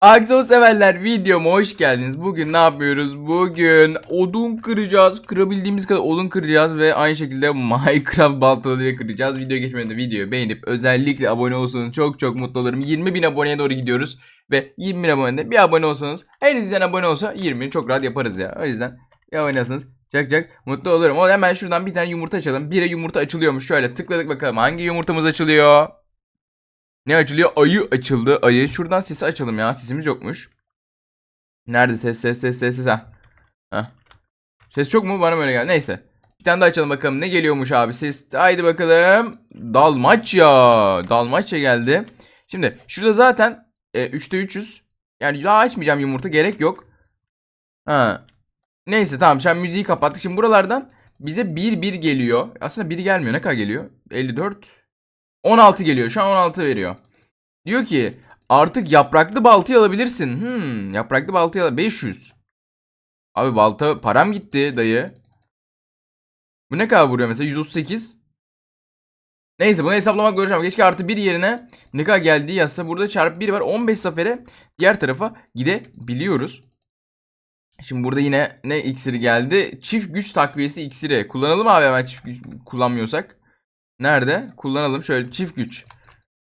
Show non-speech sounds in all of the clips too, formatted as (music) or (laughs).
Akso severler videoma hoş geldiniz. Bugün ne yapıyoruz? Bugün odun kıracağız. Kırabildiğimiz kadar odun kıracağız ve aynı şekilde (laughs) Minecraft baltalarıyla kıracağız. Video geçmeden de videoyu beğenip özellikle abone olursanız çok çok mutlu olurum. 20 bin aboneye doğru gidiyoruz. Ve 20 bin abonede bir abone olsanız her izleyen abone olsa 20 bin çok rahat yaparız ya. O yüzden abone olsanız Çak çak mutlu olurum. O hemen şuradan bir tane yumurta açalım. Bire yumurta açılıyormuş. Şöyle tıkladık bakalım hangi yumurtamız açılıyor. Ne açılıyor? Ayı açıldı. Ayı. Şuradan sesi açalım ya. Sesimiz yokmuş. Nerede ses ses ses ses ses. Ha. Heh. Ses çok mu? Bana böyle geldi. Neyse. Bir tane daha açalım bakalım. Ne geliyormuş abi ses. Haydi bakalım. Dalmaçya. Dalmaçya geldi. Şimdi şurada zaten e, 3'te 300. Yani daha açmayacağım yumurta. Gerek yok. Ha. Neyse tamam. Şimdi müziği kapattık. Şimdi buralardan bize 1-1 geliyor. Aslında 1 gelmiyor. Ne kadar geliyor? 54. 16 geliyor. Şu an 16 veriyor. Diyor ki artık yapraklı baltayı alabilirsin. Hmm, yapraklı baltayı al 500. Abi balta param gitti dayı. Bu ne kadar vuruyor mesela 138. Neyse bunu hesaplamak göreceğim. Keşke artı 1 yerine ne kadar geldiği yazsa. Burada çarpı 1 var. 15 sefere diğer tarafa gidebiliyoruz. Şimdi burada yine ne iksiri geldi? Çift güç takviyesi iksiri. Kullanalım abi hemen çift güç kullanmıyorsak. Nerede? Kullanalım şöyle çift güç.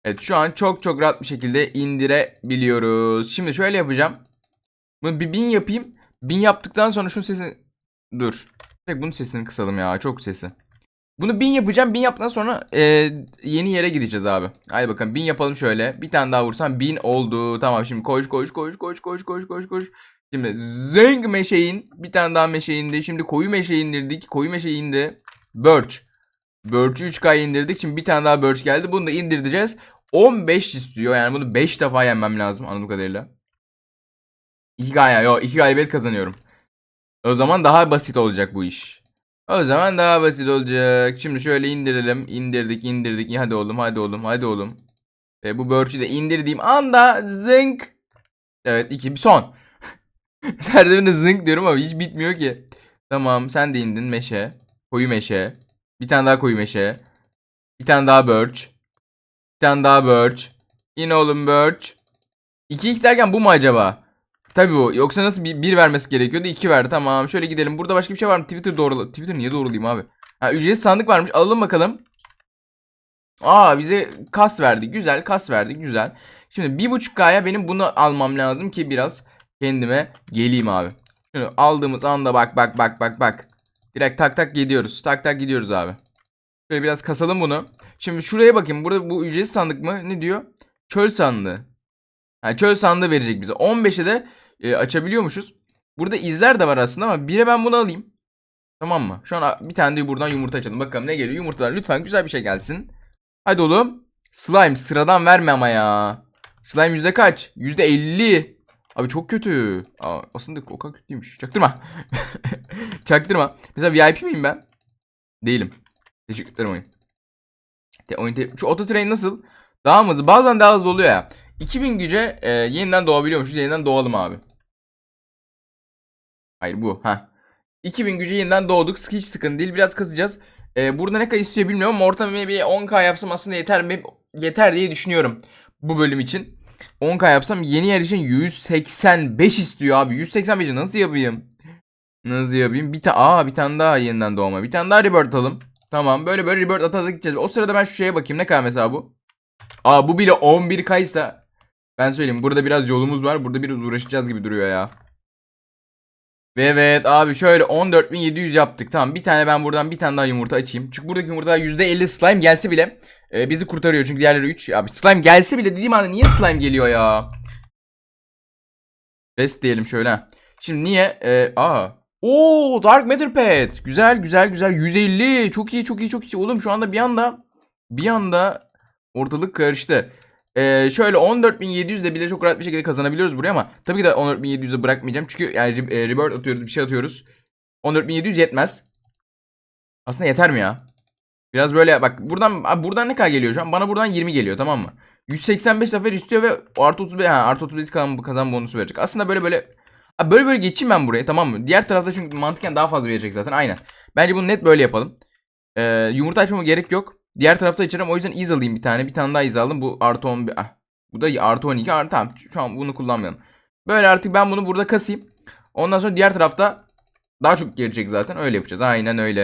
Evet şu an çok çok rahat bir şekilde indirebiliyoruz. Şimdi şöyle yapacağım. Bunu bir bin yapayım. Bin yaptıktan sonra şu sesini... Dur. Tek bunun sesini kısalım ya. Çok sesi. Bunu bin yapacağım. Bin yaptıktan sonra e, yeni yere gideceğiz abi. Hadi bakalım bin yapalım şöyle. Bir tane daha vursam bin oldu. Tamam şimdi koş koş koş koş koş koş koş koş. Şimdi zeng meşeğin bir tane daha meşe indi. Şimdi koyu meşe indirdik. Koyu meşe indi. Birch. Birch'ü 3K indirdik. Şimdi bir tane daha Birch geldi. Bunu da indireceğiz. 15 istiyor. Yani bunu 5 defa yenmem lazım anladığım kadarıyla. 2 gaya yok 2 galibiyet kazanıyorum. O zaman daha basit olacak bu iş. O zaman daha basit olacak. Şimdi şöyle indirelim. İndirdik indirdik. Hadi oğlum hadi oğlum hadi oğlum. Ve bu Birch'ü de indirdiğim anda zınk. Evet 2 bir son. (laughs) Her zınk diyorum ama hiç bitmiyor ki. Tamam sen de indin meşe. Koyu meşe. Bir tane daha koyu meşe. Bir tane daha birch. Bir tane daha birch. İn oğlum birch. 2 2 derken bu mu acaba? Tabii bu. Yoksa nasıl bir, bir vermesi gerekiyordu? 2 verdi. Tamam. Şöyle gidelim. Burada başka bir şey var mı? Twitter doğru. Twitter niye doğrulayayım abi? Ha ücretsiz sandık varmış. Alalım bakalım. Aa bize kas verdi. Güzel. Kas verdi. Güzel. Şimdi 1.5K'ya benim bunu almam lazım ki biraz kendime geleyim abi. Şunu aldığımız anda bak bak bak bak bak. Direkt tak tak gidiyoruz. Tak tak gidiyoruz abi. Şöyle biraz kasalım bunu. Şimdi şuraya bakayım. Burada bu ücretsiz sandık mı? Ne diyor? Çöl sandığı. Ha, çöl sandığı verecek bize. 15'e de e, açabiliyormuşuz. Burada izler de var aslında ama bire ben bunu alayım. Tamam mı? Şu an bir tane de buradan yumurta açalım. Bakalım ne geliyor. Yumurtalar lütfen güzel bir şey gelsin. Hadi oğlum. Slime sıradan verme ama ya. Slime yüzde kaç? Yüzde 50. Abi çok kötü. Aa, aslında o kadar kötü değilmiş. Çaktırma. (laughs) Çaktırma. Mesela VIP miyim ben? Değilim. Teşekkür ederim oyun. Te, oyun te, şu auto train nasıl? Daha mı hızlı? Bazen daha hızlı oluyor ya. 2000 güce e, yeniden doğabiliyormuşuz. Yeniden doğalım abi. Hayır bu. ha. 2000 güce yeniden doğduk. Hiç sıkıntı değil. Biraz kasacağız. E, burada ne kadar istiyor bilmiyorum ama ortalama bir 10k yapsam aslında yeter mi? Yeter diye düşünüyorum. Bu bölüm için. 10k yapsam yeni yer için 185 istiyor abi. 185'i nasıl yapayım? Nasıl yapayım? Bir tane aa bir tane daha yeniden doğma. Bir tane daha rebirth atalım. Tamam böyle böyle rebirth atarak gideceğiz. O sırada ben şu şeye bakayım ne kadar mesela bu? Aa bu bile 11 kaysa ben söyleyeyim burada biraz yolumuz var. Burada biraz uğraşacağız gibi duruyor ya. Ve evet abi şöyle 14.700 yaptık. Tamam bir tane ben buradan bir tane daha yumurta açayım. Çünkü buradaki yumurtalar %50 slime gelse bile e, bizi kurtarıyor. Çünkü diğerleri 3. Abi slime gelse bile dediğim anda niye slime geliyor ya? Best diyelim şöyle. Şimdi niye? E, aa. Oo Dark Matter Pet. Güzel güzel güzel. 150. Çok iyi çok iyi çok iyi. Oğlum şu anda bir anda bir anda ortalık karıştı. Ee, şöyle 14.700 de bile çok rahat bir şekilde kazanabiliyoruz buraya ama tabii ki de 14.700'e bırakmayacağım. Çünkü yani e, rebirth atıyoruz bir şey atıyoruz. 14.700 yetmez. Aslında yeter mi ya? Biraz böyle bak buradan abi buradan ne kadar geliyor şu an? Bana buradan 20 geliyor tamam mı? 185 zafer istiyor ve artı 35 ha, artı 35 kazan, kazan bonusu verecek. Aslında böyle böyle abi böyle böyle geçeyim ben buraya tamam mı? Diğer tarafta çünkü mantıken daha fazla verecek zaten aynen. Bence bunu net böyle yapalım. Ee, yumurta açmama gerek yok. Diğer tarafta açarım. O yüzden iz alayım bir tane. Bir tane daha iz aldım. Bu artı 11. Ah. Bu da artı 12 artı tamam. Şu an bunu kullanmayalım. Böyle artık ben bunu burada kasayım. Ondan sonra diğer tarafta daha çok gelecek zaten. Öyle yapacağız. Aynen öyle.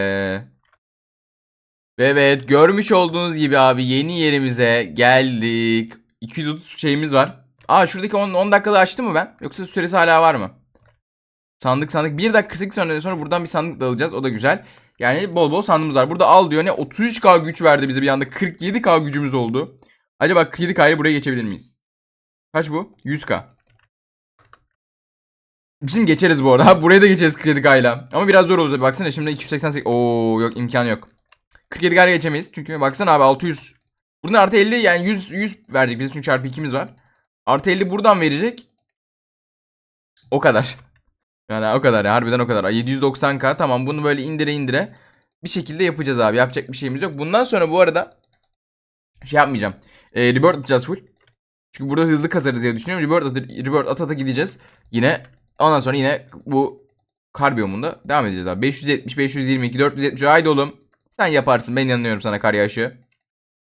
Ve evet görmüş olduğunuz gibi abi yeni yerimize geldik. 230 şeyimiz var. Aa şuradaki 10, 10 dakikada açtı mı ben? Yoksa süresi hala var mı? Sandık sandık. 1 dakika 48 saniye sonra buradan bir sandık da alacağız. O da güzel. Yani bol bol sandığımız var. Burada al diyor ne 33k güç verdi bize bir anda 47k gücümüz oldu. Acaba 47k'yı buraya geçebilir miyiz? Kaç bu? 100k. Bizim geçeriz bu arada. (laughs) Buraya da geçeriz 47k'yla. Ama biraz zor olacak. Baksana şimdi 288. Oo yok imkanı yok. 47k'ya geçemeyiz. Çünkü baksana abi 600. Buradan artı 50 yani 100 100 verecek bize çünkü çarpı 2'miz var. Artı 50 buradan verecek. O kadar. Yani o kadar ya harbiden o kadar. 790k tamam bunu böyle indire indire bir şekilde yapacağız abi. Yapacak bir şeyimiz yok. Bundan sonra bu arada şey yapmayacağım. E, rebirth atacağız full. Çünkü burada hızlı kasarız diye düşünüyorum. Rebirth, atı, rebirth ata ata gideceğiz. Yine ondan sonra yine bu kar biyomunda devam edeceğiz abi. 570, 522, 470. Haydi oğlum. Sen yaparsın. Ben inanıyorum sana kar yağışı.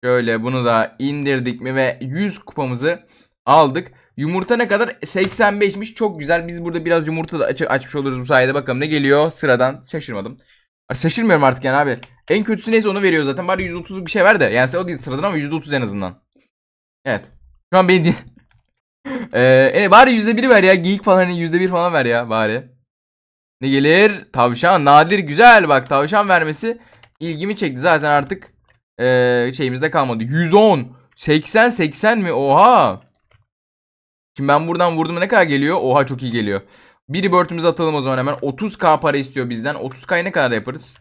Şöyle bunu da indirdik mi ve 100 kupamızı aldık. Yumurta ne kadar? 85'miş. Çok güzel. Biz burada biraz yumurta da aç- açmış oluruz bu sayede. Bakalım ne geliyor sıradan. Şaşırmadım. Şaşırmıyorum artık yani abi. En kötüsü neyse onu veriyor zaten. Bari 130'luk bir şey ver de. Yani o değil sıradan ama %30 en azından. Evet. Şu an beni (laughs) Ee, e, bari %1'i ver ya. Geyik falan hani %1 falan ver ya bari. Ne gelir? Tavşan. Nadir güzel bak. Tavşan vermesi ilgimi çekti. Zaten artık ee, şeyimizde kalmadı. 110. 80 80 mi? Oha. Şimdi ben buradan vurdum ne kadar geliyor? Oha çok iyi geliyor. Bir rebirth'ümüzü atalım o zaman hemen. 30k para istiyor bizden. 30k'yı ne kadar yaparız?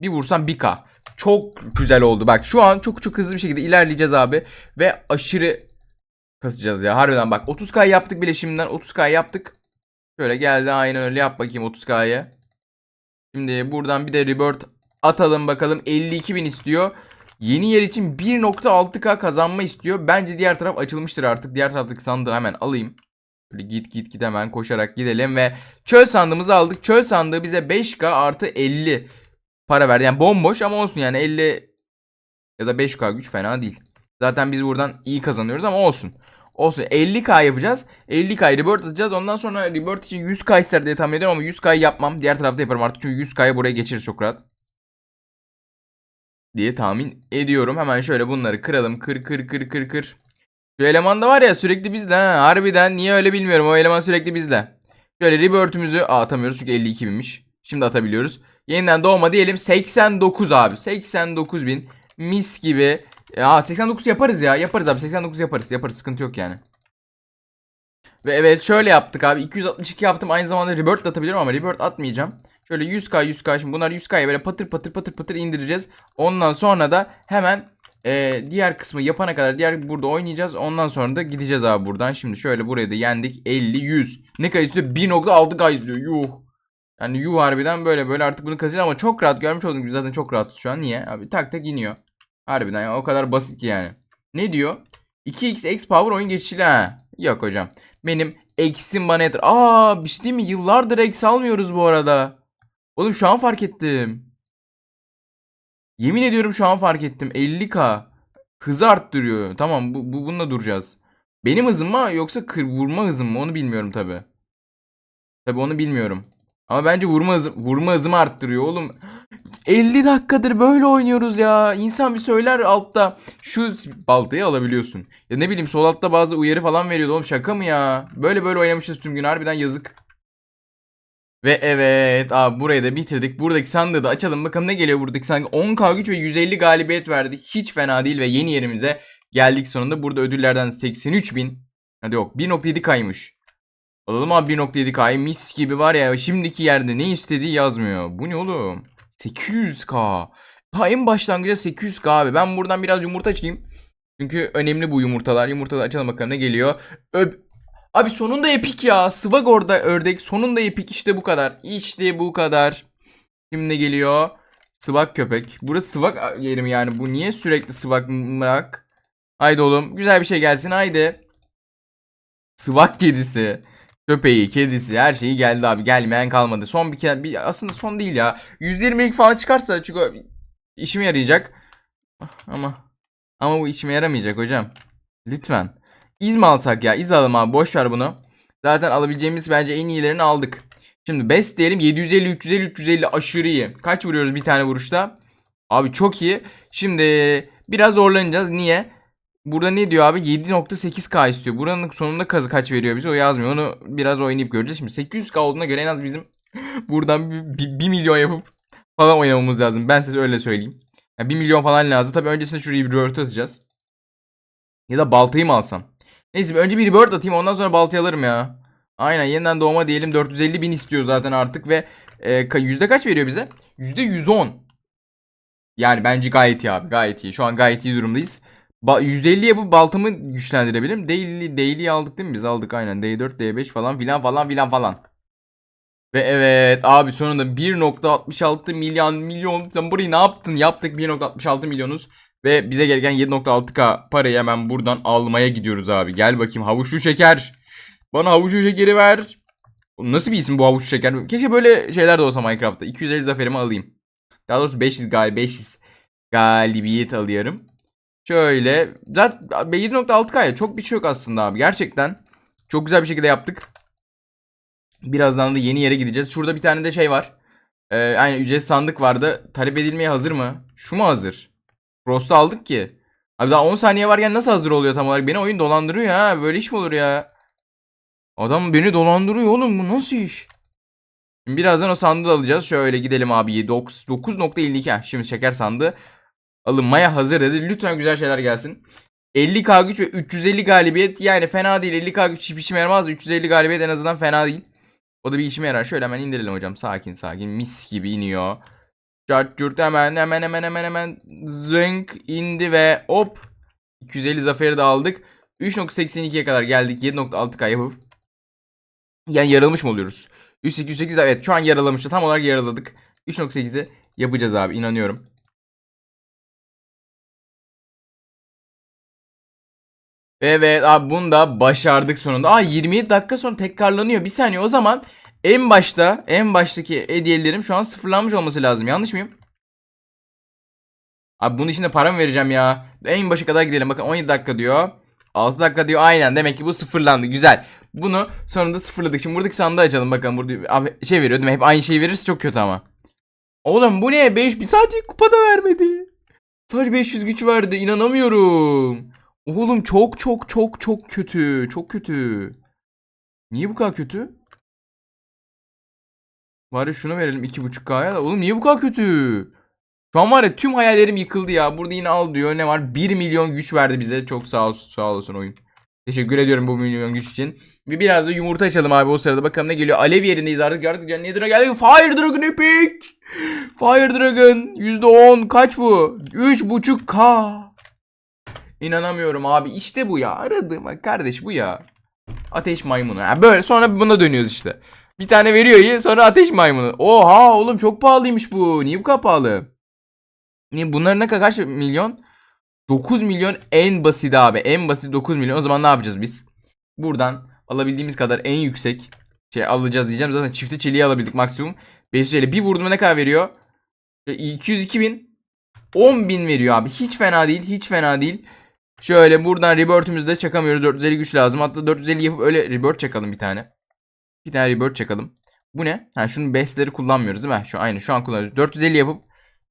Bir vursam 1k. Çok güzel oldu. Bak şu an çok çok hızlı bir şekilde ilerleyeceğiz abi. Ve aşırı kasacağız ya. Harbiden bak 30k yaptık bile şimdiden. 30k yaptık. Şöyle geldi aynen öyle yap bakayım 30k'yı. Şimdi buradan bir de rebirth atalım bakalım. 52.000 istiyor. Yeni yer için 1.6k kazanma istiyor. Bence diğer taraf açılmıştır artık. Diğer taraftaki sandığı hemen alayım. Böyle git git git hemen koşarak gidelim ve çöl sandığımızı aldık. Çöl sandığı bize 5k artı 50 para verdi. Yani bomboş ama olsun yani 50 ya da 5k güç fena değil. Zaten biz buradan iyi kazanıyoruz ama olsun. Olsun 50k yapacağız. 50k rebirth atacağız. Ondan sonra rebirth için 100k ister diye tahmin ediyorum ama 100k'yı yapmam. Diğer tarafta yaparım artık çünkü 100k'yı buraya geçiririz çok rahat diye tahmin ediyorum. Hemen şöyle bunları kıralım. Kır kır kır kır kır. Şu eleman da var ya sürekli bizde ha. Harbiden niye öyle bilmiyorum. O eleman sürekli bizde. Şöyle rebirth'ümüzü Aa, atamıyoruz çünkü 52 binmiş. Şimdi atabiliyoruz. Yeniden doğma diyelim 89 abi. 89 bin. Mis gibi. Ya 89 yaparız ya. Yaparız abi 89 yaparız. Yaparız sıkıntı yok yani. Ve evet şöyle yaptık abi. 262 yaptım. Aynı zamanda rebirth atabilirim ama rebirth atmayacağım. Şöyle 100k 100k şimdi bunlar 100k'ya böyle patır patır patır patır indireceğiz. Ondan sonra da hemen e, diğer kısmı yapana kadar diğer burada oynayacağız. Ondan sonra da gideceğiz abi buradan. Şimdi şöyle buraya da yendik 50 100. Ne kadar istiyor? 1.6k istiyor. Yuh. Yani yuh harbiden böyle böyle artık bunu kazanacağız ama çok rahat görmüş olduğunuz gibi zaten çok rahatız şu an. Niye? Abi tak tak iniyor. Harbiden yani o kadar basit ki yani. Ne diyor? 2x x power oyun geçişli ha. Yok hocam. Benim eksim bana yeter. Aa bir şey değil mi? Yıllardır eksi almıyoruz bu arada. Oğlum şu an fark ettim. Yemin ediyorum şu an fark ettim. 50k. Hızı arttırıyor. Tamam bu, bu bununla duracağız. Benim hızım mı yoksa kır, vurma hızım mı onu bilmiyorum tabi. Tabi onu bilmiyorum. Ama bence vurma hızım, vurma hızımı arttırıyor oğlum. (gasps) 50 dakikadır böyle oynuyoruz ya. İnsan bir söyler altta şu baltayı alabiliyorsun. Ya ne bileyim sol altta bazı uyarı falan veriyordu oğlum şaka mı ya? Böyle böyle oynamışız tüm gün harbiden yazık. Ve evet abi burayı da bitirdik. Buradaki sandığı da açalım. Bakalım ne geliyor buradaki sandık. 10k güç ve 150 galibiyet verdi. Hiç fena değil ve yeni yerimize geldik sonunda. Burada ödüllerden 83 bin. Hadi yok 1.7k'ymış. Alalım abi 1.7k'yı mis gibi var ya. Şimdiki yerde ne istediği yazmıyor. Bu ne oğlum? 800k. Ta en başlangıçta 800k abi. Ben buradan biraz yumurta açayım. Çünkü önemli bu yumurtalar. Yumurtaları açalım bakalım ne geliyor. Öp Abi sonunda epik ya. Swag orada ördek. Sonunda epik işte bu kadar. İşte bu kadar. Şimdi geliyor? Swag köpek. Burası swag yeri mi yani? Bu niye sürekli swag mırak? Haydi oğlum. Güzel bir şey gelsin haydi. Swag kedisi. Köpeği, kedisi her şeyi geldi abi. Gelmeyen kalmadı. Son bir kere bir aslında son değil ya. 120'lik falan çıkarsa çünkü işime yarayacak. Ama ama bu işime yaramayacak hocam. Lütfen. İz mi alsak ya? İz alalım abi. Boş ver bunu. Zaten alabileceğimiz bence en iyilerini aldık. Şimdi best diyelim 750 350 350 aşırı iyi. Kaç vuruyoruz bir tane vuruşta? Abi çok iyi. Şimdi biraz zorlanacağız. Niye? Burada ne diyor abi? 7.8k istiyor. Buranın sonunda kazı kaç veriyor bize o yazmıyor. Onu biraz oynayıp göreceğiz. Şimdi 800k olduğuna göre en az bizim (laughs) buradan 1 milyon yapıp falan oynamamız lazım. Ben size öyle söyleyeyim. Yani 1 milyon falan lazım. Tabii öncesinde şurayı bir revert atacağız. Ya da baltayı mı alsam? Neyse önce bir revert atayım ondan sonra baltayı alırım ya. Aynen yeniden doğma diyelim 450 bin istiyor zaten artık ve e, yüzde kaç veriyor bize? Yüzde 110. Yani bence gayet iyi abi gayet iyi. Şu an gayet iyi durumdayız. Ba- 150 yapıp baltamı güçlendirebilirim. Daily, daily'yi aldık değil mi? Biz aldık aynen. D4, D5 falan filan falan filan falan. Ve evet abi sonunda 1.66 milyon milyon sen burayı ne yaptın? Yaptık 1.66 milyonuz. Ve bize gereken 7.6k parayı hemen buradan almaya gidiyoruz abi. Gel bakayım havuçlu şeker. Bana havuçlu şekeri ver. Nasıl bir isim bu havuçlu şeker? Keşke böyle şeyler de olsa Minecraft'ta. 250 zaferimi alayım. Daha doğrusu 500 gal 500 galibiyet alıyorum. Şöyle. Zaten 7.6k ya çok bir şey yok aslında abi. Gerçekten çok güzel bir şekilde yaptık. Birazdan da yeni yere gideceğiz. Şurada bir tane de şey var. Ee, aynen ücretsiz sandık vardı. Talep edilmeye hazır mı? Şu mu hazır? Frost'u aldık ki. Abi daha 10 saniye varken nasıl hazır oluyor tam olarak? Beni oyun dolandırıyor ha. Böyle iş mi olur ya? Adam beni dolandırıyor oğlum. Bu nasıl iş? Şimdi birazdan o sandığı alacağız. Şöyle gidelim abi. 9.52. Heh, Şimdi şeker sandığı alınmaya hazır dedi. Lütfen güzel şeyler gelsin. 50k güç ve 350 galibiyet yani fena değil. 50k güç hiçbir işime yaramaz. 350 galibiyet en azından fena değil. O da bir işime yarar. Şöyle hemen indirelim hocam. Sakin sakin. Mis gibi iniyor. Cart curt hemen hemen hemen hemen hemen zınk indi ve hop 250 zaferi de aldık. 3.82'ye kadar geldik. 7.6k yapıp yani yaralamış mı oluyoruz? 3.8 evet şu an yaralamıştı. Tam olarak yaraladık. 3.8'i yapacağız abi inanıyorum. Evet abi bunu da başardık sonunda. Aa 27 dakika sonra tekrarlanıyor. Bir saniye o zaman en başta en baştaki hediyelerim şu an sıfırlanmış olması lazım. Yanlış mıyım? Abi bunun için de para mı vereceğim ya? En başa kadar gidelim. Bakın 17 dakika diyor. 6 dakika diyor. Aynen. Demek ki bu sıfırlandı. Güzel. Bunu sonunda sıfırladık. Şimdi buradaki sandığı açalım. Bakın burada abi şey veriyor değil mi? Hep aynı şeyi verirse çok kötü ama. Oğlum bu ne? 5 bir sadece kupada vermedi. Sadece 500 güç verdi. İnanamıyorum. Oğlum çok çok çok çok kötü. Çok kötü. Niye bu kadar kötü? Bari şunu verelim 2.5K'ya da. Oğlum niye bu kadar kötü? Şu an var ya tüm hayallerim yıkıldı ya. Burada yine al diyor. Ne var? 1 milyon güç verdi bize. Çok sağ olsun, sağ olasın oyun. Teşekkür ediyorum bu milyon güç için. Bir biraz da yumurta açalım abi o sırada. Bakalım ne geliyor. Alev yerindeyiz artık. Artık yani Nether'a geldik. Fire Dragon Epic. Fire Dragon. %10. Kaç bu? 3.5K. İnanamıyorum abi. İşte bu ya. Aradığım kardeş bu ya. Ateş maymunu. Ha, böyle sonra buna dönüyoruz işte. Bir tane veriyor iyi sonra ateş maymunu. Oha oğlum çok pahalıymış bu. Niye bu kadar pahalı? Niye bunların ne kadar kaç milyon? 9 milyon en basit abi. En basit 9 milyon. O zaman ne yapacağız biz? Buradan alabildiğimiz kadar en yüksek şey alacağız diyeceğim. Zaten çifte çeliği alabildik maksimum. 550 bir vurduğuma ne kadar veriyor? 202 bin. 10 bin veriyor abi. Hiç fena değil. Hiç fena değil. Şöyle buradan rebirth'ümüzü de çakamıyoruz. 450 güç lazım. Hatta 450 yapıp öyle rebirth çakalım bir tane. Bir tane rebirth çakalım. Bu ne? Ha şunun bestleri kullanmıyoruz değil mi? Şu aynı şu an kullanıyoruz. 450 yapıp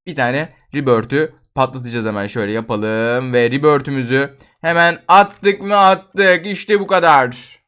bir tane rebirth'ü patlatacağız hemen şöyle yapalım ve rebirth'ümüzü hemen attık mı attık. İşte bu kadar.